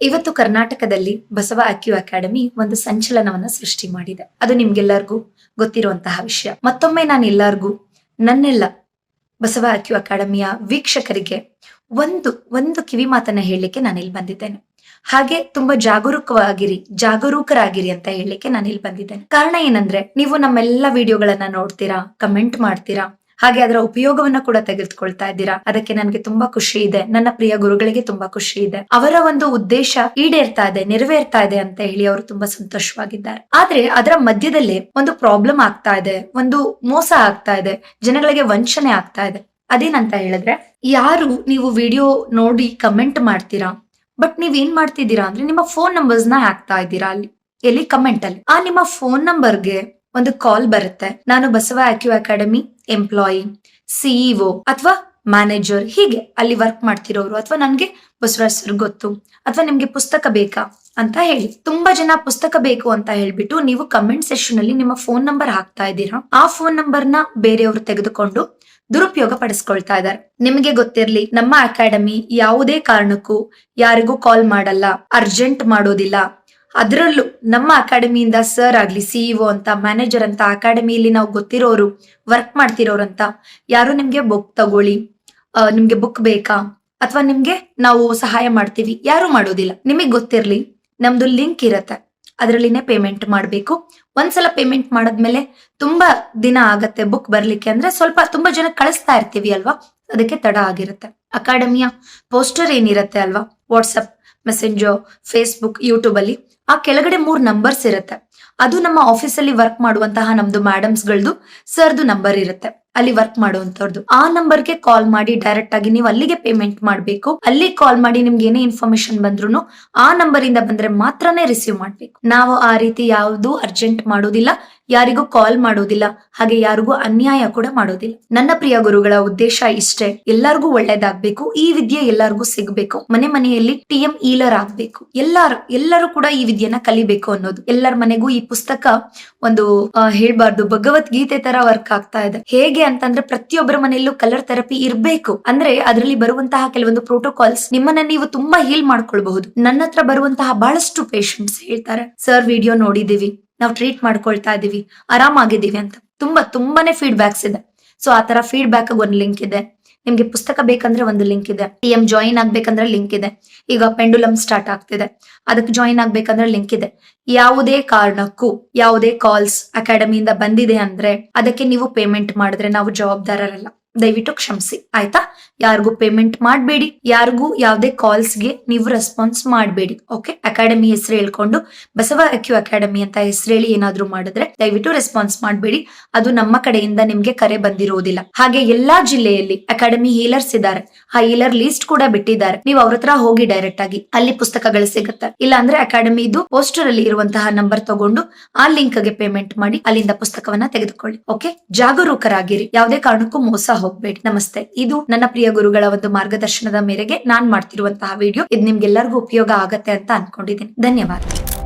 ಇವತ್ತು ಕರ್ನಾಟಕದಲ್ಲಿ ಬಸವ ಅಕ್ಯೂ ಅಕಾಡೆಮಿ ಒಂದು ಸಂಚಲನವನ್ನ ಸೃಷ್ಟಿ ಮಾಡಿದೆ. ಅದು ನಿಮ್ಗೆಲ್ಲರಿಗೂ ಗೊತ್ತಿರುವಂತಹ ವಿಷಯ. ಮತ್ತೊಮ್ಮೆ ನಾನು ಎಲ್ಲರಿಗೂ ನನ್ನೆಲ್ಲ ಬಸವ ಅಕ್ಯೂ ಅಕಾಡೆಮಿಯ ವೀಕ್ಷಕರಿಗೆ ಒಂದು ಒಂದು ಕಿವಿ ಮಾತನ್ನ ಹೇಳಲಿಕ್ಕೆ ನಾನು ಇಲ್ಲಿ ಬಂದಿದ್ದೇನೆ. ಹಾಗೆ ತುಂಬಾ ಜಾಗರೂಕವಾಗಿರಿ, ಜಾಗರೂಕರಾಗಿರಿ ಅಂತ ಹೇಳಲಿಕ್ಕೆ ನಾನು ಇಲ್ಲಿ ಬಂದಿದ್ದೇನೆ. ಕಾರಣ ಏನಂದ್ರೆ, ನೀವು ನಮ್ಮೆಲ್ಲ ವಿಡಿಯೋಗಳನ್ನ ನೋಡ್ತೀರಾ, ಕಮೆಂಟ್ ಮಾಡ್ತೀರಾ ಹಾಗೆ ಅದರ ಉಪಯೋಗವನ್ನ ಕೂಡ ತೆಗೆದುಕೊಳ್ತಾ ಇದ್ದೀರಾ? ಅದಕ್ಕೆ ನನಗೆ ತುಂಬಾ ಖುಷಿ ಇದೆ. ನನ್ನ ಪ್ರಿಯ ಗುರುಗಳಿಗೆ ತುಂಬಾ ಖುಷಿ ಇದೆ. ಅವರ ಒಂದು ಉದ್ದೇಶ ಈಡೇರ್ತಾ ಇದೆ, ನೆರವೇರ್ತಾ ಇದೆ ಅಂತ ಹೇಳಿ ಅವರು ತುಂಬಾ ಸಂತೋಷವಾಗಿದ್ದಾರೆ. ಆದ್ರೆ ಅದರ ಮಧ್ಯದಲ್ಲಿ ಒಂದು ಪ್ರಾಬ್ಲಮ್ ಆಗ್ತಾ ಇದೆ, ಒಂದು ಮೋಸ ಆಗ್ತಾ ಇದೆ, ಜನಗಳಿಗೆ ವಂಚನೆ ಆಗ್ತಾ ಇದೆ. ಅದೇನಂತ ಹೇಳಿದ್ರೆ, ಯಾರು ನೀವು ವಿಡಿಯೋ ನೋಡಿ ಕಮೆಂಟ್ ಮಾಡ್ತೀರಾ? ಬಟ್ ನೀವ್ ಏನ್ ಮಾಡ್ತಿದ್ದೀರಾ ಅಂದ್ರೆ ನಿಮ್ಮ ಫೋನ್ ನಂಬರ್ಸ್ನ ಹಾಕ್ತಾ ಇದ್ದೀರಾ ಅಲ್ಲಿ, ಎಲ್ಲಿ ಕಮೆಂಟ್ ಅಲ್ಲಿ. ಆ ನಿಮ್ಮ ಫೋನ್ ನಂಬರ್ಗೆ ಒಂದು ಕಾಲ್ ಬರುತ್ತೆ. ನಾನು ಬಸವ ಆಕ್ಯೂ ಅಕಾಡೆಮಿ ಎಂಪ್ಲಾಯಿ ಸಿಇಒ ಅಥವಾ ಮ್ಯಾನೇಜರ್ ಹೀಗೆ ಅಲ್ಲಿ ವರ್ಕ್ ಮಾಡ್ತಿರೋರು ಅಥವಾ ನನ್ಗೆ ಬಸವರಾಜ್ ಸರ್ ಗೊತ್ತು ಅಥವಾ ನಿಮ್ಗೆ ಪುಸ್ತಕ ಬೇಕಾ ಅಂತ ಹೇಳಿ. ತುಂಬಾ ಜನ ಪುಸ್ತಕ ಬೇಕು ಅಂತ ಹೇಳ್ಬಿಟ್ಟು ನೀವು ಕಮೆಂಟ್ ಸೆಷನ್ ಅಲ್ಲಿ ನಿಮ್ಮ ಫೋನ್ ನಂಬರ್ ಹಾಕ್ತಾ ಇದ್ದೀರಾ. ಆ ಫೋನ್ ನಂಬರ್ನ ಬೇರೆಯವರು ತೆಗೆದುಕೊಂಡು ದುರುಪಯೋಗ ಪಡಿಸ್ಕೊಳ್ತಾ ಇದ್ದಾರೆ. ನಿಮಗೆ ಗೊತ್ತಿರ್ಲಿ, ನಮ್ಮ ಅಕಾಡೆಮಿ ಯಾವುದೇ ಕಾರಣಕ್ಕೂ ಯಾರಿಗೂ ಕಾಲ್ ಮಾಡಲ್ಲ ಅರ್ಜೆಂಟ್ ಮಾಡೋದಿಲ್ಲ. ಅದರಲ್ಲೂ ನಮ್ಮ ಅಕಾಡೆಮಿಯಿಂದ ಸರ್ ಆಗ್ಲಿ ಸಿಇಒ ಅಂತ ಮ್ಯಾನೇಜರ್ ಅಂತ, ಅಕಾಡೆಮಿಯಲ್ಲಿ ನಾವು ಗೊತ್ತಿರೋರು ವರ್ಕ್ ಮಾಡ್ತಿರೋರು ಅಂತ, ಯಾರು ನಿಮ್ಗೆ ಬುಕ್ ತಗೊಳ್ಳಿ ನಿಮಗೆ ನಿಮ್ಗೆ ಬುಕ್ ಬೇಕಾ? ಅಥವಾ ನಿಮ್ಗೆ ನಾವು ಸಹಾಯ ಮಾಡ್ತೀವಿ, ಯಾರು ಮಾಡೋದಿಲ್ಲ, ನಿಮಗೆ ಗೊತ್ತಿರ್ಲಿ, ನಮ್ದು ಲಿಂಕ್ ಇರತ್ತೆ, ಅದರಲ್ಲಿನೇ ಪೇಮೆಂಟ್ ಮಾಡಬೇಕು. ಒಂದ್ಸಲ ಪೇಮೆಂಟ್ ಮಾಡಿದ್ಮೇಲೆ ತುಂಬಾ ದಿನ ಆಗತ್ತೆ ಬುಕ್ ಬರ್ಲಿಕ್ಕೆ ಅಂದ್ರೆ ಸ್ವಲ್ಪ ತುಂಬಾ ಜನ ಕಳಿಸ್ತಾ ಇರ್ತೀವಿ ಅಲ್ವಾ? ಅದಕ್ಕೆ ತಡ ಆಗಿರುತ್ತೆ. ಅಕಾಡೆಮಿಯ ಪೋಸ್ಟರ್ ಏನಿರತ್ತೆ ಅಲ್ವಾ? ವಾಟ್ಸಪ್ ಮೆಸೆಂಜರ್ ಫೇಸ್ಬುಕ್ ಯೂಟ್ಯೂಬ್ ಅಲ್ಲಿ ಆ ಕೆಳಗಡೆ ಮೂರ್ ನಂಬರ್ಸ್ ಇರುತ್ತೆ. ಅದು ನಮ್ಮ ಆಫೀಸಲ್ಲಿ ವರ್ಕ್ ಮಾಡುವಂತಹ ನಮ್ದು ಮ್ಯಾಡಮ್ಸ್ ಗಳದು ಸರ್ದು ನಂಬರ್ ಇರುತ್ತೆ. ಅಲ್ಲಿ ವರ್ಕ್ ಮಾಡುವಂತವ್ರದ್ದು ಆ ನಂಬರ್ಗೆ ಕಾಲ್ ಮಾಡಿ ಡೈರೆಕ್ಟ್ ಆಗಿ ನೀವು ಅಲ್ಲಿಗೆ ಪೇಮೆಂಟ್ ಮಾಡಬೇಕು. ಅಲ್ಲಿ ಕಾಲ್ ಮಾಡಿ ನಿಮ್ಗೆ ಏನೇ ಇನ್ಫಾರ್ಮೇಶನ್ ಬಂದ್ರು ಆ ನಂಬರ್ ಇಂದ ಬಂದ್ರೆ ಮಾತ್ರನೇ ರಿಸೀವ್ ಮಾಡ್ಬೇಕು. ನಾವು ಆ ರೀತಿ ಯಾವುದು ಅರ್ಜೆಂಟ್ ಮಾಡೋದಿಲ್ಲ. ಯಾರಿಗೂ ಕಾಲ್ ಮಾಡೋದಿಲ್ಲ, ಹಾಗೆ ಯಾರಿಗೂ ಅನ್ಯಾಯ ಕೂಡ ಮಾಡೋದಿಲ್ಲ. ನನ್ನ ಪ್ರಿಯ ಗುರುಗಳ ಉದ್ದೇಶ ಇಷ್ಟೇ, ಎಲ್ಲರಿಗೂ ಒಳ್ಳೇದಾಗ್ಬೇಕು, ಈ ವಿದ್ಯೆ ಎಲ್ಲರಿಗೂ ಸಿಗ್ಬೇಕು, ಮನೆ ಮನೆಯಲ್ಲಿ ಟಿ ಎಂ ಈಲರ್ ಆಗ್ಬೇಕು. ಎಲ್ಲಾರು, ಎಲ್ಲರೂ ಕೂಡ ಈ ವಿದ್ಯೆನ ಕಲಿಬೇಕು ಅನ್ನೋದು. ಎಲ್ಲರ ಮನೆಗೂ ಈ ಪುಸ್ತಕ ಒಂದು ಹೇಳ್ಬಾರ್ದು. ಭಗವದ್ಗೀತೆ ತರ ವರ್ಕ್ ಆಗ್ತಾ ಇದೆ. ಹೇಗೆ ಅಂತಂದ್ರೆ ಪ್ರತಿಯೊಬ್ಬರ ಮನೆಯಲ್ಲೂ ಕಲರ್ ಥೆರಪಿ ಇರ್ಬೇಕು. ಅಂದ್ರೆ ಅದರಲ್ಲಿ ಬರುವಂತಹ ಕೆಲವೊಂದು ಪ್ರೋಟೋಕಾಲ್ಸ್ ನಿಮ್ಮನ್ನ ನೀವು ತುಂಬಾ ಹೀಲ್ ಮಾಡ್ಕೊಳ್ಬಹುದು. ನನ್ನ ಹತ್ರ ಬರುವಂತಹ ಬಹಳಷ್ಟು ಪೇಷಂಟ್ಸ್ ಹೇಳ್ತಾರೆ ಸರ್ ವಿಡಿಯೋ ನೋಡಿದೀವಿ ನಾವು ಟ್ರೀಟ್ ಮಾಡ್ಕೊಳ್ತಾ ಇದೀವಿ, ಆರಾಮಾಗಿದ್ದೀವಿ ಅಂತ. ತುಂಬಾ, ತುಂಬಾನೇ ಫೀಡ್ಬ್ಯಾಕ್ಸ್ ಇದೆ. ಸೊ ಆ ತರ ಫೀಡ್ಬ್ಯಾಕ್ ಒಂದು ಲಿಂಕ್ ಇದೆ. ನಿಮ್ಗೆ ಪುಸ್ತಕ ಬೇಕಂದ್ರೆ ಒಂದು ಲಿಂಕ್ ಇದೆ. ಟಿ ಎಂ ಜಾಯಿನ್ ಆಗ್ಬೇಕಂದ್ರೆ ಲಿಂಕ್ ಇದೆ. ಈಗ ಪೆಂಡುಲಮ್ ಸ್ಟಾರ್ಟ್ ಆಗ್ತಿದೆ. ಅದಕ್ಕೆ ಜಾಯಿನ್ ಆಗ್ಬೇಕಂದ್ರೆ ಲಿಂಕ್ ಇದೆ. ಯಾವುದೇ ಕಾರಣಕ್ಕೂ, ಯಾವುದೇ ಕಾಲ್ಸ್ ಅಕಾಡೆಮಿಯಿಂದ ಬಂದಿದೆ ಅಂದ್ರೆ, ಅದಕ್ಕೆ ನೀವು ಪೇಮೆಂಟ್ ಮಾಡಿದ್ರೆ ನಾವು ಜವಾಬ್ದಾರರಲ್ಲ. ದಯವಿಟ್ಟು ಕ್ಷಮಿಸಿ, ಆಯ್ತಾ? ಯಾರಿಗೂ ಪೇಮೆಂಟ್ ಮಾಡಬೇಡಿ, ಯಾರಿಗೂ ಯಾವುದೇ ಕಾಲ್ಸ್ಗೆ ನೀವು ರೆಸ್ಪಾನ್ಸ್ ಮಾಡಬೇಡಿ ಓಕೆ ಅಕಾಡೆಮಿ ಹೆಸರು ಹೇಳ್ಕೊಂಡು, ಬಸವ ಅಕ್ಯೂ ಅಕಾಡೆಮಿ ಅಂತ ಹೆಸರು ಹೇಳಿ ಏನಾದ್ರು ಮಾಡಿದ್ರೆ ದಯವಿಟ್ಟು ರೆಸ್ಪಾನ್ಸ್ ಮಾಡಬೇಡಿ. ಅದು ನಮ್ಮ ಕಡೆಯಿಂದ ನಿಮ್ಗೆ ಕರೆ ಬಂದಿರುವುದಿಲ್ಲ ಹಾಗೆ ಎಲ್ಲಾ ಜಿಲ್ಲೆಯಲ್ಲಿ ಅಕಾಡೆಮಿ ಹೀಲರ್ಸ್ ಇದ್ದಾರೆ. ಆ ಹೀಲರ್ ಲಿಸ್ಟ್ ಕೂಡ ಬಿಟ್ಟಿದ್ದಾರೆ. ನೀವು ಅವ್ರ ಹತ್ರ ಹೋಗಿ ಡೈರೆಕ್ಟ್ ಆಗಿ ಅಲ್ಲಿ ಪುಸ್ತಕಗಳು ಸಿಗುತ್ತೆ. ಇಲ್ಲ ಅಂದ್ರೆ ಅಕಾಡೆಮಿ ಇದು ಪೋಸ್ಟರ್ ಅಲ್ಲಿ ಇರುವಂತಹ ನಂಬರ್ ತಗೊಂಡು ಆ ಲಿಂಕ್ಗೆ ಪೇಮೆಂಟ್ ಮಾಡಿ ಅಲ್ಲಿಂದ ಪುಸ್ತಕವನ್ನ ತೆಗೆದುಕೊಳ್ಳಿ ಓಕೆ ಜಾಗರೂಕರಾಗಿರಿ. ಯಾವುದೇ ಕಾರಣಕ್ಕೂ ಮೋಸ ಹೋಗ್ಬೇಡಿ. ನಮಸ್ತೆ. ಇದು ನನ್ನ ಪ್ರಿಯ ಗುರುಗಳ ಒಂದು ಮಾರ್ಗದರ್ಶನದ ಮೇರೆಗೆ ನಾನ್ ಮಾಡ್ತಿರುವಂತಹ ವಿಡಿಯೋ. ಇದು ನಿಮ್ಗೆಲ್ಲರಿಗೂ ಉಪಯೋಗ ಆಗತ್ತೆ ಅಂತ ಅನ್ಕೊಂಡಿದ್ದೀನಿ. ಧನ್ಯವಾದ.